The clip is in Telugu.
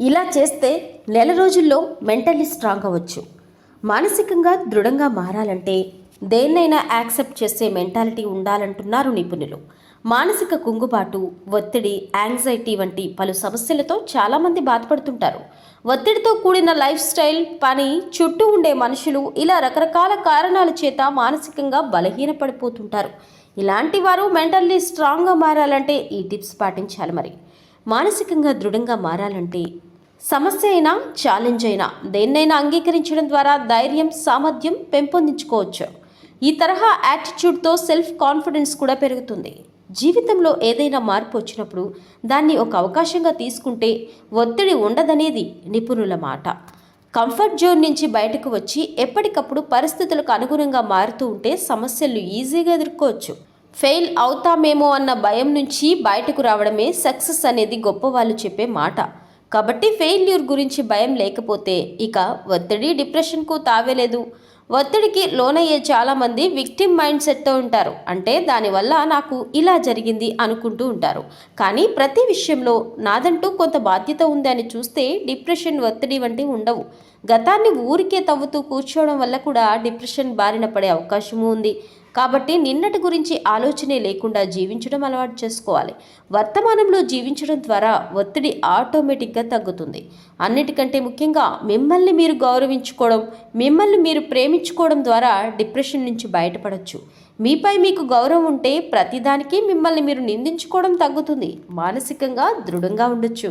ఇలా చేస్తే నెల రోజుల్లో మెంటల్లీ స్ట్రాంగ్ అవ్వచ్చు. మానసికంగా దృఢంగా మారాలంటే దేన్నైనా యాక్సెప్ట్ చేసే మెంటాలిటీ ఉండాలంటున్నారు నిపుణులు. మానసిక కుంగుబాటు ఒత్తిడి యాంగ్జైటీ వంటి పలు సమస్యలతో చాలామంది బాధపడుతుంటారు. ఒత్తిడితో కూడిన లైఫ్ స్టైల్ పని చుట్టూ ఉండే మనుషులు ఇలా రకరకాల కారణాల చేత మానసికంగా బలహీనపడిపోతుంటారు. ఇలాంటి వారు మెంటల్లీ స్ట్రాంగ్గా మారాలంటే ఈ టిప్స్ పాటించాలి మరి. మానసికంగా దృఢంగా మారాలంటే సమస్య అయినా ఛాలెంజ్ అయినా దేన్నైనా అంగీకరించడం ద్వారా ధైర్యం సామర్థ్యం పెంపొందించుకోవచ్చు. ఈ తరహా యాటిట్యూడ్తో సెల్ఫ్ కాన్ఫిడెన్స్ కూడా పెరుగుతుంది. జీవితంలో ఏదైనా మార్పు వచ్చినప్పుడు దాన్ని ఒక అవకాశంగా తీసుకుంటే ఒత్తిడి ఉండదనేది నిపుణుల మాట. కంఫర్ట్ జోన్ నుంచి బయటకు వచ్చి ఎప్పటికప్పుడు పరిస్థితులకు అనుగుణంగా మారుతూ ఉంటే సమస్యలు ఈజీగా ఎదుర్కోవచ్చు. ఫెయిల్ అవుతామేమో అన్న భయం నుంచి బయటకు రావడమే సక్సెస్ అనేది గొప్ప వాళ్ళు చెప్పే మాట. కాబట్టి ఫెయిల్యూర్ గురించి భయం లేకపోతే ఇక ఒత్తిడి డిప్రెషన్కు తావేలేదు ఒత్తిడికి లోనయ్యే చాలామంది విక్టిమ్ మైండ్ సెట్తో ఉంటారు. అంటే దానివల్ల నాకు ఇలా జరిగింది అనుకుంటూ ఉంటారు. కానీ ప్రతి విషయంలో నాదంటూ కొంత బాధ్యత ఉంది అని చూస్తే డిప్రెషన్ ఒత్తిడి వంటివి ఉండవు. గతాన్ని ఊరికే తవ్వుతూ కూర్చోవడం వల్ల కూడా డిప్రెషన్ బారిన పడే అవకాశము ఉంది. కాబట్టి నిన్నటి గురించి ఆలోచనే లేకుండా జీవించడం అలవాటు చేసుకోవాలి. వర్తమానంలో జీవించడం ద్వారా ఒత్తిడి ఆటోమేటిక్గా తగ్గుతుంది. అన్నిటికంటే ముఖ్యంగా మిమ్మల్ని మీరు గౌరవించుకోవడం మిమ్మల్ని మీరు ప్రేమించుకోవడం ద్వారా డిప్రెషన్ నుంచి బయటపడవచ్చు మీపై మీకు గౌరవం ఉంటే ప్రతిదానికి మిమ్మల్ని మీరు నిందించుకోవడం తగ్గుతుంది. మానసికంగా దృఢంగా ఉండొచ్చు.